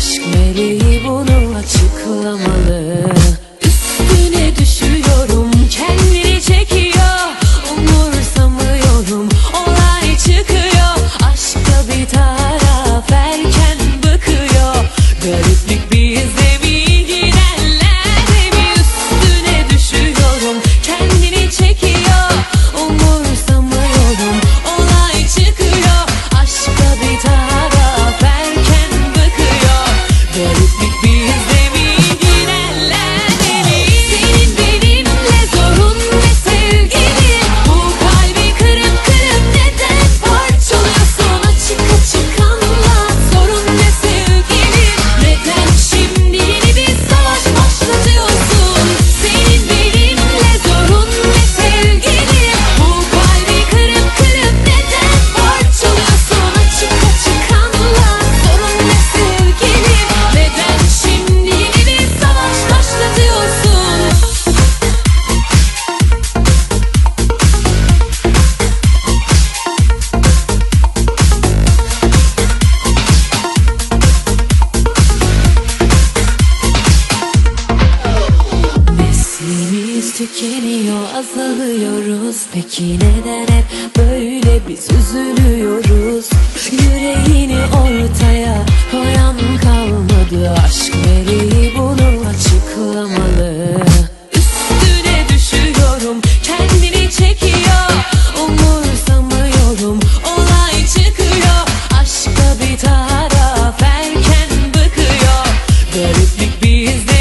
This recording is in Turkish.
ask tükeniyor azalıyoruz. Peki neden hep böyle biz üzülüyoruz? Yüreğini ortaya koyan kalmadı. Aşk meleği bunu açıklamalı. Üstüne düşüyorum kendini çekiyor. Umursamıyorum olay çıkıyor. Aşka bir taraf erken bıkıyor. Gariplik bizde